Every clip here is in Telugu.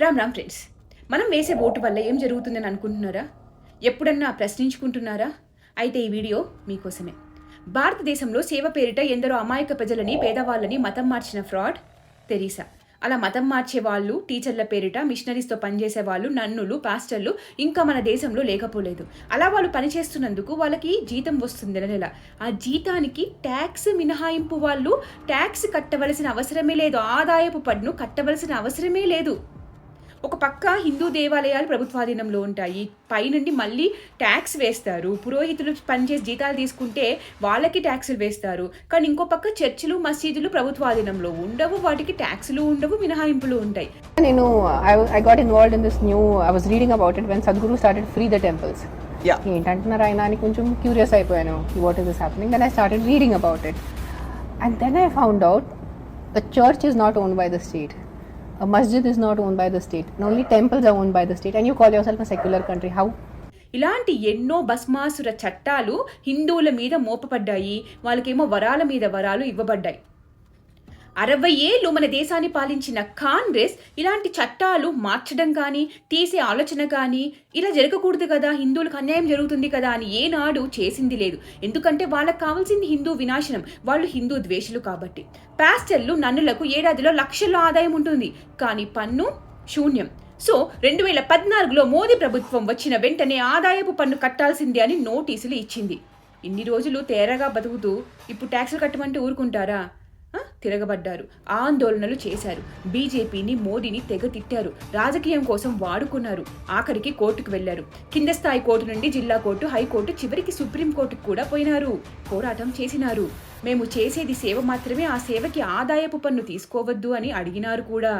రామ్ రామ్ ఫ్రెండ్స్ మనం వేసే ఓటు వల్ల ఏం జరుగుతుందని అనుకుంటున్నారా? ఎప్పుడన్నా ప్రశ్నించుకుంటున్నారా? అయితే ఈ వీడియో మీకోసమే. భారతదేశంలో సేవ పేరిట ఎందరో అమాయక ప్రజలని పేదవాళ్ళని మతం మార్చిన ఫ్రాడ్ తెరీసా. అలా మతం మార్చే వాళ్ళు టీచర్ల పేరిట మిషనరీస్తో పనిచేసే వాళ్ళు నన్నులు పాస్టర్లు ఇంకా మన దేశంలో లేకపోలేదు. అలా వాళ్ళు పనిచేస్తున్నందుకు వాళ్ళకి జీతం వస్తుంది నెల నెల. ఆ జీతానికి ట్యాక్స్ మినహాయింపు వాళ్ళు ట్యాక్స్ కట్టవలసిన అవసరమే లేదు. ఆదాయపు పన్ను కట్టవలసిన అవసరమే లేదు. ఒక పక్క హిందూ దేవాలయాలు ప్రభుత్వాధీనంలో ఉంటాయి. పైనుండి మళ్ళీ ట్యాక్స్ వేస్తారు. పురోహితులు పనిచేసి జీతాలు తీసుకుంటే వాళ్ళకి ట్యాక్సులు వేస్తారు. కానీ ఇంకో పక్క చర్చిలు మసీదులు ప్రభుత్వాధీనంలో ఉండవు. వాటికి ట్యాక్సులు ఉండవు మినహాయింపులు ఉంటాయి. నేను got involved in this new I was reading about it when Sadhguru started free the temples. Yeah. ఏంటంటున్నారు ఆయన? అని కొంచెం క్యూరియస్ అయిపోయాను. What is this happening then I started reading about it and then I found out the church is not own by the state A masjid is not owned by the state. And only temples are owned by the state. And you call yourself a secular country. How? ఇలాంటి ఎన్నో భస్మాసుర చట్టాలు హిందువుల మీద మోపబడ్డాయి వాళ్ళకేమో వరాల మీద వరాలు ఇవ్వబడ్డాయి అరవై ఏళ్ళు మన దేశాన్ని పాలించిన కాంగ్రెస్ ఇలాంటి చట్టాలు మార్చడం కానీ తీసే ఆలోచన కానీ ఇలా జరగకూడదు కదా హిందువులకు అన్యాయం జరుగుతుంది కదా అని ఏనాడు చేసింది లేదు. ఎందుకంటే వాళ్ళకి కావాల్సింది హిందూ వినాశనం వాళ్ళు హిందూ ద్వేషులు కాబట్టి. ప్యాస్టర్లు నన్నులకు ఏడాదిలో లక్షల్లో ఆదాయం ఉంటుంది. కానీ పన్ను శూన్యం. సో రెండు వేల పద్నాలుగులో మోదీ ప్రభుత్వం వచ్చిన వెంటనే ఆదాయపు పన్ను కట్టాల్సిందే అని నోటీసులు ఇచ్చింది. ఇన్ని రోజులు తేరగా బతుకుతూ ఇప్పుడు ట్యాక్సులు కట్టమంటే ఊరుకుంటారా? తిరగబడ్డారు. ఆందోళనలు చేశారు. బీజేపీని మోడీని తెగ తిట్టారు. రాజకీయం కోసం వాడుకున్నారు. ఆఖరికి కోర్టుకు వెళ్ళారు కింద స్థాయి కోర్టు నుండి జిల్లా కోర్టు హైకోర్టు చివరికి సుప్రీంకోర్టుకు కూడా పోయినారు. పోరాటం చేసినారు. మేము చేసేది సేవ మాత్రమే. ఆ సేవకి ఆదాయపు పన్ను తీసుకోవద్దు అని అడిగినారు కూడా.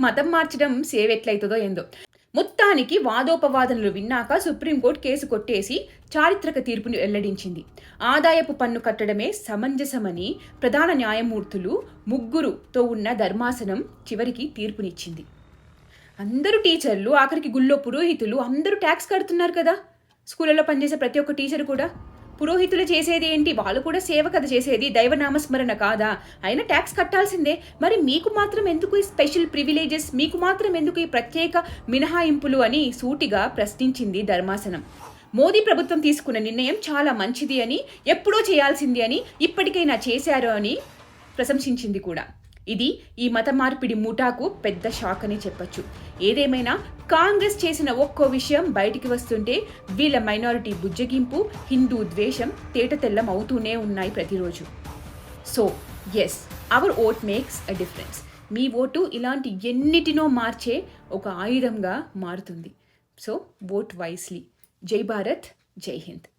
మతం మార్చడం సేవ ఎట్లయితుందో ఏందో. మొత్తానికి వాదోపవాదనలు విన్నాక సుప్రీంకోర్టు కేసు కొట్టేసి చారిత్రక తీర్పును వెల్లడించింది. ఆదాయపు పన్ను కట్టడమే సమంజసమని ప్రధాన న్యాయమూర్తులు ముగ్గురుతో ఉన్న ధర్మాసనం చివరికి తీర్పునిచ్చింది. అందరూ టీచర్లు ఆఖరికి గుళ్ళో పురోహితులు అందరూ ట్యాక్స్ కడుతున్నారు కదా. స్కూళ్ళలో పనిచేసే ప్రతి ఒక్క టీచర్ కూడా. పురోహితులు చేసేది ఏంటి? వాళ్ళు కూడా సేవ కథ చేసేది దైవనామస్మరణ కాదా? అయినా ట్యాక్స్ కట్టాల్సిందే. మరి మీకు మాత్రం ఎందుకు ఈ స్పెషల్ ప్రివిలేజెస్? మీకు మాత్రం ఎందుకు ఈ ప్రత్యేక మినహాయింపులు అని సూటిగా ప్రశ్నించింది ధర్మాసనం. మోదీ ప్రభుత్వం తీసుకున్న నిర్ణయం చాలా మంచిది అని ఎప్పుడో చేయాల్సింది అని ఇప్పటికైనా చేశారు అని ప్రశంసించింది కూడా. ఇది ఈ మత మార్పిడి ముఠాకు పెద్ద షాక్ అని చెప్పచ్చు. ఏదేమైనా కాంగ్రెస్ చేసిన ఒక్కో విషయం బయటికి వస్తుంటే వీళ్ళ మైనారిటీ బుజ్జగింపు హిందూ ద్వేషం తేటతెల్లం అవుతూనే ఉన్నాయి ప్రతిరోజు. So as our vote makes a difference me vote ఇలాంటి ఎన్నిటినో మార్చే ఒక ఆయుధంగా మారుతుంది. సో ఓట్ వైస్లీ జై భారత్ జై హింద్.